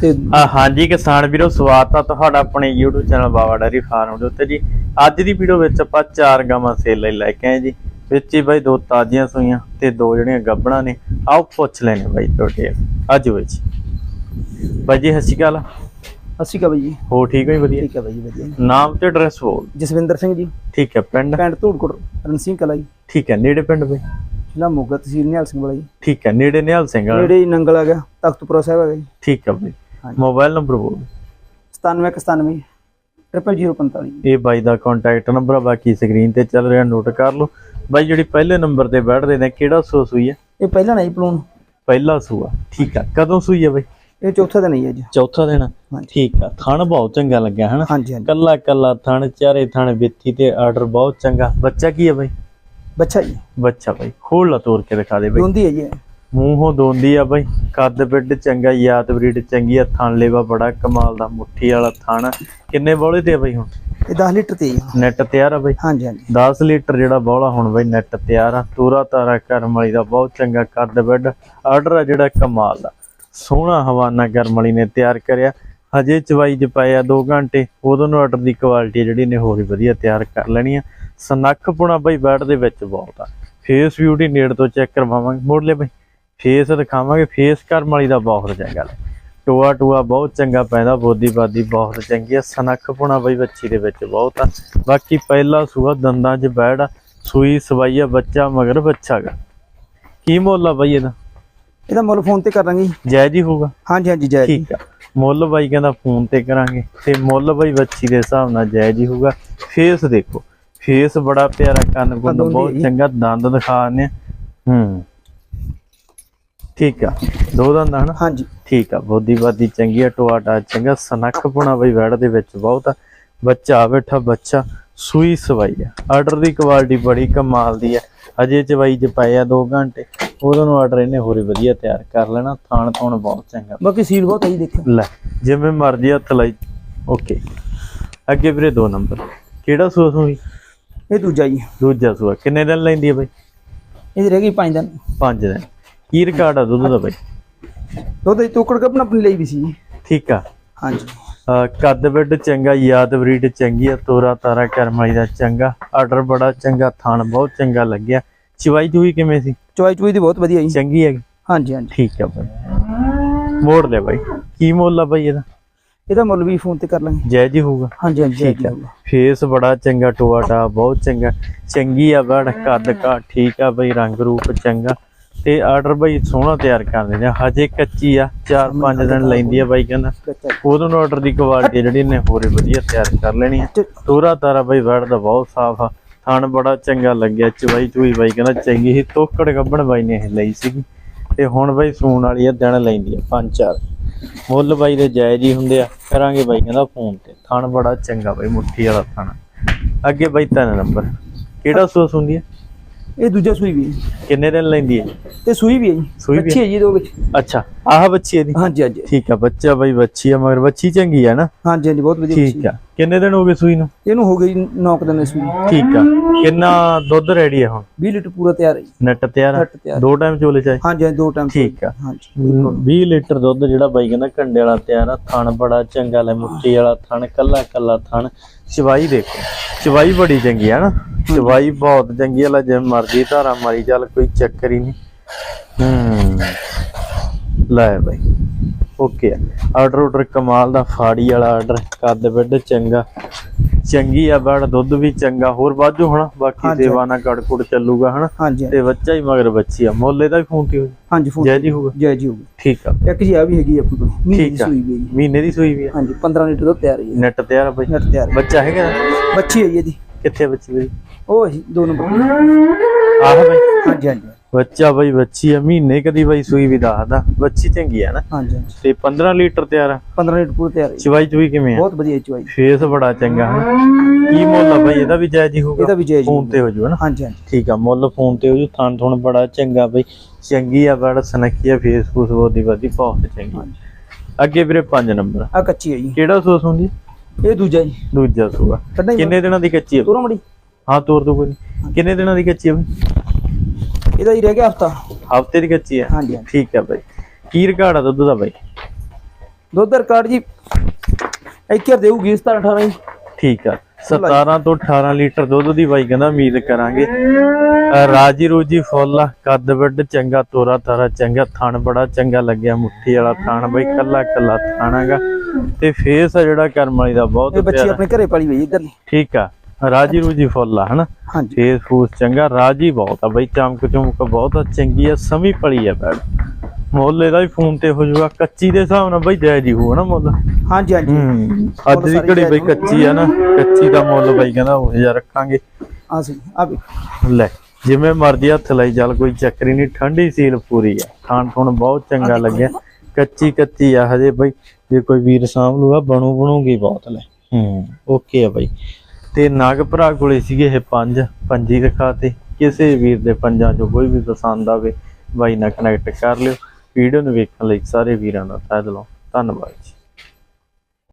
ਤੇ ਆ ਹਾਂਜੀ ਕਿਸਾਨ ਵੀਰੋ ਸਵਾਗਤ ਆ ਤੁਹਾਡਾ ਆਪਣੇ YouTube channel Bawa dairy farm ਦੇ ਉੱਤੇ ਜੀ। ਅੱਜ ਦੀ ਵੀਡੀਓ ਵਿੱਚ ਆਪਾਂ ਚਾਰ ਗਾਵਾਂ ਸੇਲ ਲਈ ਲੈ ਕੇ ਆਏ ਜੀ। ਵਿੱਚ ਹੀ ਬਾਈ ਦੋ ਤਾਜ਼ੀਆਂ ਸੂਈਆਂ ਤੇ ਦੋ ਜਿਹੜੀਆਂ ਗੱਬਣਾ ਨੇ। ਆਓ ਪੁੱਛ ਲੈਣੇ ਬਾਈ ਤੁਹਾਡੇ ਅੱਜ ਵਿੱਚ। ਬਾਈ ਜੀ ਸਤਿ ਸ਼੍ਰੀ ਅਕਾਲ। ਅਸੀਂ ਕਾ ਬਾਈ ਜੀ। ਹੋ ਠੀਕ ਹੋ ਵਧੀਆ? ਠੀਕ ਹੈ ਬਾਈ ਜੀ ਵਧੀਆ। ਨਾਮ ਤੇ ਐਡਰੈਸ ਬੋਲ। ਜਸਵਿੰਦਰ ਸਿੰਘ ਜੀ। ਠੀਕ ਹੈ ਪਿੰਡ? ਪਿੰਡ ਧੂੜਕੋਟ ਰਣਸੀਂਹ ਕਲਾ ਜੀ। ਠੀਕ ਹੈ ਨੇੜੇ ਪਿੰਡ ਬਾਈ? ਜ਼ਿਲ੍ਹਾ ਮੋਗਾ ਤਹਿਸੀਲ ਨਿਹਾਲ ਸਿੰਘ ਵਾਲਾ ਜੀ। ਠੀਕ ਹੈ ਨੇੜੇ ਨਿਹਾਲ ਸਿੰਘ ਵਾਲਾ। ਨੇੜੇ ਹੀ ਨੰਗਲ ਆ ਗਿਆ ਤਖਤਪੁਰਾ ਸਾਹਿਬ ਹੈਗਾ ਜੀ। ਠੀਕ ਹੈ ਬਾਈ। ਮੋਬਾਈਲ ਨੰਬਰ ਬੋਲ। 97 97 0045 ਇਹ ਬਾਈ ਦਾ ਕੰਟੈਕਟ ਨੰਬਰ ਆ ਬਾਕੀ ਸਕਰੀਨ ਤੇ ਚੱਲ ਰਿਹਾ ਨੋਟ ਕਰ ਲਓ। ਬਾਈ ਜਿਹੜੀ ਪਹਿਲੇ ਨੰਬਰ ਤੇ ਬੈਠਦੇ ਨੇ ਕਿਹੜਾ ਸੂ ਸੂਈ ਹੈ ਇਹ ਪਹਿਲਾਂ ਨਹੀਂ ਪਲੂਨ ਪਹਿਲਾ ਸੂਆ ਠੀਕ ਆ। ਕਦੋਂ ਸੂਈ ਹੈ ਬਾਈ? ਇਹ ਚੌਥਾ ਦਿਨ ਹੀ ਹੈ ਅੱਜ ਚੌਥਾ ਦਿਨ ਠੀਕ ਆ। ਥਣ ਬਹੁਤ ਚੰਗਾ ਲੱਗਿਆ ਹਨਾ? ਕੱਲਾ ਕੱਲਾ ਥਣ ਚਾਰੇ ਥਣ ਵਿੱਥੀ ਤੇ ਆਰਡਰ ਬਹੁਤ ਚੰਗਾ। ਬੱਚਾ ਕੀ ਹੈ ਬਾਈ? ਬੱਚਾ ਜੀ। ਬੱਚਾ ਬਾਈ। ਖੋਲ ਲਾ ਤੋੜ ਕੇ ਦਿਖਾ ਦੇ ਬਾਈ। ਦੋਂਦੀ ਹੈ ਜੀ। ਮੂੰਹੋਂ ਦੋਂਦੀ ਆ ਬਾਈ। ਕੱਦ ਬਿੱਡ ਚੰਗਾ ਯਾਦ ਬਰੀਡ ਚੰਗੀ ਆ ਥਣ ਲੇਵਾ ਬੜਾ ਕਮਾਲ ਦਾ ਮੁੱਠੀ ਵਾਲਾ ਥਣ। ਕਿੰਨੇ ਬੋਲੇ ਤੇ ਆ ਬਾਈ ਹੁਣ? ਇਹ 10 ਲੀਟਰ ਤੇ ਹੀ ਆ। ਨੈਟ ਤਿਆਰ ਆ ਬਾਈ? ਹਾਂਜੀ ਹਾਂਜੀ। 10 ਲੀਟਰ ਜਿਹੜਾ ਬੋਲਾ ਹੁਣ ਬਈ ਨੈਟ ਤਿਆਰ ਆ। ਤੂਰਾ ਤਾਰਾ ਕਰਮ ਵਾਲੀ ਦਾ ਬਹੁਤ ਚੰਗਾ ਕੱਦ ਬੈੱਡ ਆਰਡਰ ਆ ਜਿਹੜਾ ਕਮਾਲ ਦਾ। ਸੋਹਣਾ ਹਵਾਨਾ ਕਰਮ ਵਾਲੀ ਨੇ ਤਿਆਰ ਕਰਿਆ। ਹਜੇ ਚਵਾਈ ਚ ਪਏ ਆ 2 ਘੰਟੇ। ਉਦੋਂ ਨੂੰ ਆਰਡਰ ਦੀ ਕੁਆਲਿਟੀ ਜਿਹੜੀ ਨੇ ਹੋਰ ਵੀ ਵਧੀਆ ਤਿਆਰ ਕਰ ਲੈਣੀ ਆ। ਸਨੱਖ ਪੁਣਾ ਬਈ ਬੈੱਡ ਦੇ ਵਿੱਚ ਬਹੁਤ ਆ ਫੇਸ ਬਿਊਟੀ ਨੇੜ ਤੋਂ ਚੈੱਕ ਕਰਵਾਵਾਂਗੇ। ਮੋੜ ਲੈ ਬਈ। ਫੇਸ ਦਿਖਾਵਾਂਗੇ। ਫੇਸ ਕਰਮ ਵਾਲੀ ਦਾ ਬਹੁਤ ਚੰਗਾ ਲੈ ਟੋਆ ਟੋਆ ਬਹੁਤ ਚੰਗਾ ਪੈਂਦਾ ਬੋਦੀ ਬਾਦੀ ਬਹੁਤ ਚੰਗੀ ਆ ਸਨੱਖ ਪੁਣਾ ਬਈ ਬੱਚੀ ਦੇ ਵਿੱਚ ਬਹੁਤ ਆ। ਬਾਕੀ ਪਹਿਲਾ ਸੂਆ ਦੰਦਾਂ 'ਚ ਬੈੜ ਸੂਈ ਸਵਾਈ ਆ ਬੱਚਾ ਮਗਰ ਬੱਚਾ ਗਾ। ਕੀ ਮੁੱਲ ਆ ਬਈ ਇਹਦਾ? ਇਹਦਾ ਮੁੱਲ ਫੋਨ ਤੇ ਕਰਾਂਗੇ ਜੀ। ਜਾਇਜ਼ ਹੀ ਹੋਊਗਾ? ਹਾਂਜੀ ਹਾਂਜੀ ਜੈ ਜੀ ਠੀਕ ਆ। ਮੁੱਲ ਬਾਈ ਕਹਿੰਦਾ ਫੋਨ ਤੇ ਕਰਾਂਗੇ। ਤੇ ਮੁੱਲ ਬਾਈ ਬੱਚੀ ਦੇ ਹਿਸਾਬ ਨਾਲ ਜਾਇਜ਼ ਹੀ ਹੋਊਗਾ। ਫੇਸ ਦੇਖੋ। ਫੇਸ ਬੜਾ ਪਿਆਰਾ ਕੰਨ ਬਹੁਤ ਚੰਗਾ ਦੰਦ ਦਿਖਾਣੇ ਹੂੰ। ਠੀਕ ਆ। ਦੋ ਦੰਦ ਹਨ? ਹਾਂਜੀ। ਠੀਕ ਆ। ਬੋਦੀ ਬਾਦੀ ਚੰਗੀ ਆ ਟੋਆਟਾ ਚੰਗਾ ਸਨੱਖ ਪੁਣਾ ਬਈ ਵੜ ਦੇ ਵਿੱਚ ਬਹੁਤ ਆ। ਬੱਚਾ ਆ ਬੈਠਾ ਬੱਚਾ ਸੂਈ ਸਵਾਈ ਆ। ਆਰਡਰ ਦੀ ਕੁਆਲਿਟੀ ਬੜੀ ਕਮਾਲ ਦੀ ਆ। ਅਜੇ ਚਵਾਈ ਚ ਪਏ ਆ 2 ਘੰਟੇ। ਉਦੋਂ ਨੂੰ ਆਰਡਰ ਇਹਨੇ ਹੋਰ ਵਧੀਆ ਤਿਆਰ ਕਰ ਲੈਣਾ। ਥਾਣ ਥਾਣ ਬਹੁਤ ਚੰਗਾ। ਬਾਕੀ ਸੀਲ ਬਹੁਤ ਹੈ ਜੀ ਦੇਖੋ। ਲੈ ਜਿਵੇਂ ਮਰਜ਼ੀ ਹੱਥ ਲਾਈ। ਓਕੇ। ਅੱਗੇ ਵੀਰੇ ਦੋ ਨੰਬਰ। ਕਿਹੜਾ ਸੂਆ ਸੂਈ? ਇਹ ਦੂਜਾ ਜੀ। ਦੂਜਾ ਸੂਆ। ਕਿੰਨੇ ਦਿਨ ਲੈਂਦੀ ਹੈ ਬਈ? ਇਹਦੀ ਰਹਿ ਗਈ 5 ਦਿਨ। 5 ਦਿਨ। ਕੀ ਰਿਕਾਰਡ ਆ ਦੁੱਧ ਦਾ ਬਈ। ਦੁੱਧ ਦੀ ਤੋਕੜ ਕੱਪਣ ਆਪਣੀ ਲਈ ਵੀ ਸੀ। ਜੀ ਠੀਕ ਆ। ਹਾਂਜੀ। ਕੱਦ ਬਿੱਡ ਚੰਗਾ ਯਾਦ ਬਰੀਡ ਚੰਗੀ ਆ ਤੋਰਾ ਤਾਰਾ ਕਰਮ ਵਾਲੀ ਦਾ ਚੰਗਾ ਆਰਡਰ ਬੜਾ ਚੰਗਾ ਥਾਣ ਬਹੁਤ ਚੰਗਾ ਲੱਗਿਆ। ਚਵਾਈ ਚੂਈ ਕਿਵੇਂ ਸੀ? ਚੋਈ ਚੋਈ ਦੀ ਬਹੁਤ ਵਧੀਆ ਜੀ। ਚੰਗੀ ਹੈਗੀ? ਹਾਂਜੀ ਹਾਂਜੀ। ਠੀਕ ਆ ਬਾਈ। ਮੋੜ ਲੈ ਬਾਈ। ਕੀ ਮੁੱਲ ਆ ਬਾਈ ਇਹਦਾ? ਇਹਦਾ ਮੁੱਲ ਵੀ ਫੋਨ ਤੇ ਕਰ ਲਾਂਗੇ। ਜਾਇਜ਼ ਹੀ ਹੋਊਗਾ। ਹਾਂਜੀ ਹਾਂਜੀ ਜੈ ਠੀਕ ਜੀ ਆ ਫੇਸ ਬੜਾ ਚੰਗਾ ਟੋਆਟਾ ਬਹੁਤ ਚੰਗਾ। ਚੰਗੀ ਆ ਬੜ ਕੱਦ ਕਾ ਠੀਕ ਆ ਬਈ ਰੰਗ ਰੂਪ ਚੰਗਾ। ਤੇ ਆਰਡਰ ਬਈ ਸੋਹਣਾ ਤਿਆਰ ਕਰ ਦਿੰਦੇ ਆ ਹਜੇ ਕੱਚੀ ਆ 4-5 ਦਿਨ ਲੈਂਦੀ ਆ ਬਾਈ ਕਹਿੰਦਾ। ਉਦੋਂ ਨੂੰ ਆਰਡਰ ਦੀ ਕੁਆਲਿਟੀ ਜਿਹੜੀ ਨੇ ਹੋਰ ਵਧੀਆ ਤਿਆਰ ਕਰ ਲੈਣੀ ਆ। ਤੋਰਾ ਤਾਰਾ ਬਈ ਵੜ ਦਾ ਬਹੁਤ ਸਾਫ਼ ਆ। ਥਣ ਬੜਾ ਚੰਗਾ ਲੱਗਿਆ ਚਵਾਈ ਚੂਈ ਬਾਈ ਕਹਿੰਦਾ ਚੰਗੀ ਸੀ। ਤੋਕੜ ਗੱਬਣ ਬਾਈ ਨੇ ਇਹ ਲਈ ਸੀਗੀ। ਤੇ ਹੁਣ ਬਾਈ ਸੂਣ ਵਾਲੀ ਆ ਦਿਨ ਲੈਂਦੀ ਆ ਪੰਜ ਚਾਰ। ਮੁੱਲ ਬਾਈ ਦੇ ਜਾਇਜ਼ ਹੀ ਹੁੰਦੇ ਆ। ਕਰਾਂਗੇ ਬਾਈ ਕਹਿੰਦਾ ਫੋਨ ਤੇ। ਥਣ ਬੜਾ ਚੰਗਾ ਬਾਈ ਮੁੱਠੀ ਵਾਲਾ ਥਣ। ਅੱਗੇ ਬਾਈ ਤਿੰਨ ਨੰਬਰ। ਕਿਹੜਾ ਸੂਸ ਹੁੰਦੀ ਹੈ ਇਹ ਦੂਜਾ ਸੂਈ ਵੀ ਹੈ। ਕਿੰਨੇ ਦਿਨ ਲੈਂਦੀ ਹੈ? ਤੇ ਸੂਈ ਵੀ ਹੈ ਜੀ। ਸੂਈ ਵੀ ਬੱਚੀ ਹੈ ਜੀ ਦੋ ਵਿੱਚ। ਅੱਛਾ। ਆਹ ਬੱਚੀ ਇਹਦੀ? ਹਾਂਜੀ ਹਾਂਜੀ। ਠੀਕ ਆ ਬੱਚਾ ਬਾਈ ਬੱਚੀ ਆ ਮਗਰ ਬੱਚੀ ਚੰਗੀ ਆ ਨਾ? ਹਾਂਜੀ ਹਾਂਜੀ ਬਹੁਤ ਵਧੀਆ ਠੀਕ ਬੱਚੀ ਆ ਕਿੰਨੇ ਦਿਨ ਹੋ ਗਏ ਸੂਈ ਨੂੰ? ਇਹਨੂੰ ਹੋ ਗਈ 9 ਦਿਨ ਦੀ ਸੂਈ ਠੀਕ ਆ। ਕਿੰਨਾ ਦੁੱਧ ਰੈਡੀ ਆ ਹੁਣ? 20 ਲੀਟਰ ਪੂਰਾ ਤਿਆਰ ਹੈ ਜੀ। ਨੈਟ ਤਿਆਰ ਆ? ਨੈਟ ਤਿਆਰ। ਦੋ ਟਾਈਮ ਚੋਲੇ ਚਾਹੇ? ਹਾਂਜੀ ਹਾਂਜੀ ਦੋ ਟਾਈਮ ਠੀਕ ਆ। ਹਾਂਜੀ 20 ਲੀਟਰ ਦੁੱਧ ਜਿਹੜਾ ਬਾਈ ਕਹਿੰਦਾ ਕੰਡੇ ਵਾਲਾ ਤਿਆਰ ਆ ਥਣ ਬੜਾ ਚੰਗਾ ਲੈ ਮੁੱਠੀ ਵਾਲਾ ਥਣ ਕੱਲਾ ਕੱਲਾ ਥਣ। ਚਵਾਈ ਦੇਖੋ ਚਵਾਈ ਬੜੀ ਚੰਗੀ ਆ ਨਾ? ਚਵਾਈ ਬਹੁਤ ਚੰਗੀ ਆ ਲੈ ਜੇ ਮਰਜ਼ੀ ਧਾਰਾ ਮਾਰੀ ਚੱਲ ਕੋਈ ਚੱਕਰ ਹੀ ਨਹੀਂ। ਹੂੰ। ਲੈ ਬਾਈ। ਓਕੇ ਆਰਡਰ ਆਰਡਰ ਕਮਾਲ ਦਾ ਫਾੜੀ ਵਾਲਾ ਆਰਡਰ ਕੱਦ ਬਿੱਡ ਚੰਗਾ। ਚੰਗੀ ਆ ਬੜ ਦੁੱਧ ਵੀ ਚੰਗਾ। ਹੋਰ ਬਾਜੂ ਹਨਾ ਬਾਕੀ। ਸੇਵਾ ਨਾਲ ਕੜਕੁੜ ਚੱਲੂਗਾ ਹਨਾ? ਤੇ ਬੱਚਾ ਹੀ ਮਗਰ ਬੱਚੀ ਆ। ਮੁੱਲ ਇਹਦਾ ਵੀ ਫੋਨ ਤੇ ਹਾਂਜੀ ਫੋਨ ਜੈ ਜੀ ਹੋਊਗਾ। ਜੈ ਜੀ ਹੋਊਗੀ। ਠੀਕ ਆ। ਇੱਕ ਜੀ ਆ ਵੀ ਹੈਗੀ ਆਪਣੀ ਕੋਲ। ਮਹੀਨੇ ਦੀ ਸੂਈ ਵੀ ਮਹੀਨੇ ਦੀ ਸੂਈ ਵੀ ਆ। ਹਾਂਜੀ 15 ਲੀਟਰ ਦੁੱਧ ਤਿਆਰ ਹੈ ਨੈਟ ਤਿਆਰ ਆ ਬਈ। ਨੈਟ ਤਿਆਰ। ਬੱਚਾ ਹੈਗਾ? ਬੱਚੀ ਹੈ ਇਹਦੀ ਕਿੱਥੇ ਬੱਚੀ ਬਈ ਉਹ ਦੋ ਨੰਬਰ। ਆਹ ਬਈ। ਹਾਂਜੀ ਹਾਂਜੀ। ਬੱਚਾ ਬਈ ਬੱਚੀ ਆ ਮਹੀਨੇ ਕਦੀ ਬਈ ਸੂਈ ਵੀ ਦੱਸਦਾ। ਬੱਚੀ ਚੰਗੀ ਆ ਨਾ। ਹਾਂਜੀ ਤੇ 15 ਲੀਟਰ ਤਿਆਰ ਆ। 15 ਲੀਟਰ ਪੂਰਾ ਤਿਆਰ ਹੈ। ਚਵਾਈ ਚੂਈ ਕਿਵੇਂ ਆ? ਬਹੁਤ ਵਧੀਆ ਚੁਆਈ ਫੇਸ ਬੜਾ ਚੰਗਾ ਹੈ। ਕੀ ਮੁੱਲ ਆ ਬਈ ਇਹਦਾ ਵੀ ਜਾਇਜ਼ ਹੀ ਹੋਊਗਾ? ਇਹਦਾ ਵੀ ਜੈ ਜੀ ਫੋਨ ਤੇ ਹੋ ਜੂ ਨਾ? ਹਾਂਜੀ ਹਾਂਜੀ। ਠੀਕ ਆ ਮੁੱਲ ਫੋਨ ਤੇ ਹੋ ਜੂ ਥਣ ਥਣ ਬੜਾ ਚੰਗਾ ਬਈ। ਚੰਗੀ ਆ ਬੜਾ ਸਨੱਖੀ ਆ ਫੇਸ ਫੂਸ ਉਹਦੀ ਵਧੀ ਬਹੁਤ ਚੰਗੀ। ਅੱਗੇ ਵੀਰੇ 5 ਨੰਬਰ ਆ। ਕੱਚੀ ਹੈ ਜੀ। ਕਿਹੜਾ ਸੂਸ ਹੁੰਦੀ ਇਹ ਦੂਜਾ ਜੀ। ਦੂਜਾ ਸੂਆ। ਕਿੰਨੇ ਦਿਨਾਂ ਦੀ ਕੱਚੀ ਆ? ਤੋਰੋ ਮੜੀ। ਹਾਂ ਤੋਰ ਦੋ ਕੋਈ। ਕਿੰਨੇ ਦਿਨਾਂ ਦੀ ਕੱਚੀ ਆ ਬਈ? ਇਹਦਾ ਹੀ ਰਹਿ ਗਿਆ ਹਫਤਾ। ਹਫ਼ਤੇ ਦੀ ਕੱਚੀ ਆ? ਹਾਂਜੀ ਠੀਕ ਆ ਬਾਈ। ਕੀ ਰਿਕਾਰਡ ਆ ਦੁੱਧ ਦਾ ਬਾਈ? ਦੁੱਧ ਦਾ ਰਿਕਾਰਡ ਜੀ ਇੱਕੇ ਦੇਊਗੀ 17 18 ਜੀ ਠੀਕ ਆ। 17 ਤੋਂ 18 ਲੀਟਰ ਦੁੱਧ ਦੀ ਬਾਈ ਕਹਿੰਦਾ ਉਮੀਦ ਕਰਾਂਗੇ। ਰਾਜੀ ਰੋਜੀ ਫੁੱਲ ਕੱਦ ਵੱਡ ਚੰਗਾ ਤੋਰਾ ਤਾਰਾ ਚੰਗਾ ਥਣ ਬੜਾ ਚੰਗਾ ਲੱਗਿਆ ਮੁੱਠੀ ਵਾਲਾ ਥਣ ਬਾਈ ਕੱਲਾ ਕੱਲਾ ਥਾਣਾਗਾ। ਤੇ ਫੇਸ ਆ ਜਿਹੜਾ ਕਰਮ ਵਾਲੀ ਦਾ ਬਹੁਤ ਇਹ ਬੱਚੀ ਪਿਆਰਾ। ਆਪਣੇ ਘਰੇ ਪਾਲੀ ਹੋਈ ਇਧਰਲੀ ਠੀਕ ਆ। ਰਾਜੀ ਰੋਜੀ ਫੁੱਲ ਆ ਹਨਾ? ਹਾਂਜੀ। ਫੇਸ ਫੂਸ ਚੰਗਾ ਰਾਜੀ ਬਹੁਤ ਆ ਬਈ ਚਮਕ ਚਮਕ ਬਹੁਤ ਆ ਚੰਗੀ ਆ ਸਮੀ ਪਲੀ ਆ ਬੈੜ ਮੁੱਲ ਇਹਦਾ ਵੀ ਫੋਨ ਤੇ ਹੋ ਜਾਊਗਾ ਕੱਚੀ ਦੇ ਹਿਸਾਬ ਨਾਲ ਬਈ ਜਾਇਜ਼ ਹੀ ਨਾ ਮੁੱਲ? ਹਾਂਜੀ ਹਾਂਜੀ। ਅੱਜ ਦੀ ਘੜੀ ਬਈ ਕੱਚੀ ਆ ਨਾ ਕੱਚੀ ਦਾ ਮੁੱਲ ਬਈ ਕਹਿੰਦਾ ਉਹ ਜਿਹਾ ਰੱਖਾਂਗੇ। ਆ ਸੀ ਆ ਵੀ। ਲੈ ਜਿਵੇਂ ਮਰਜ਼ੀ ਹੱਥ ਲਈ ਚੱਲ ਕੋਈ ਚੱਕਰੀ ਨਹੀਂ ਠੰਡੀ ਸੀਲ ਪੂਰੀ ਆ। ਖਾਣ ਖੁਣ ਬਹੁਤ ਚੰਗਾ ਲੱਗਿਆ। ਕੱਚੀ ਕੱਚੀ ਆ ਹਜੇ ਬਈ ਜੇ ਕੋਈ ਵੀਰ ਸਾਂਭ ਲੂਗਾ ਬਣੂ ਬਣੂਗੀ ਬਹੁਤ ਲੈ। ਹੂੰ। ਓਕੇ ਆ ਬਈ। ਤੇ ਨਾਗ ਭਰਾ ਕੋਲੇ ਸੀਗੇ ਇਹ ਪੰਜ, ਪੰਜੀ ਦਿਖਾਤੇ ਕਿਸੇ ਵੀਰ ਦੇ ਪੰਜਾਂ ਚੋਂ ਕੋਈ ਵੀ ਪਸੰਦ ਆਵੇ, ਬਾਈ ਨਾਲ ਕਨੈਕਟ ਕਰ ਲਿਓ। ਵੀਡੀਓ ਨੂੰ ਵੇਖਣ ਲਈ ਸਾਰੇ ਵੀਰਾਂ ਦਾ ਤਹਿ ਦਿਲੋਂ ਧੰਨਵਾਦ ਜੀ।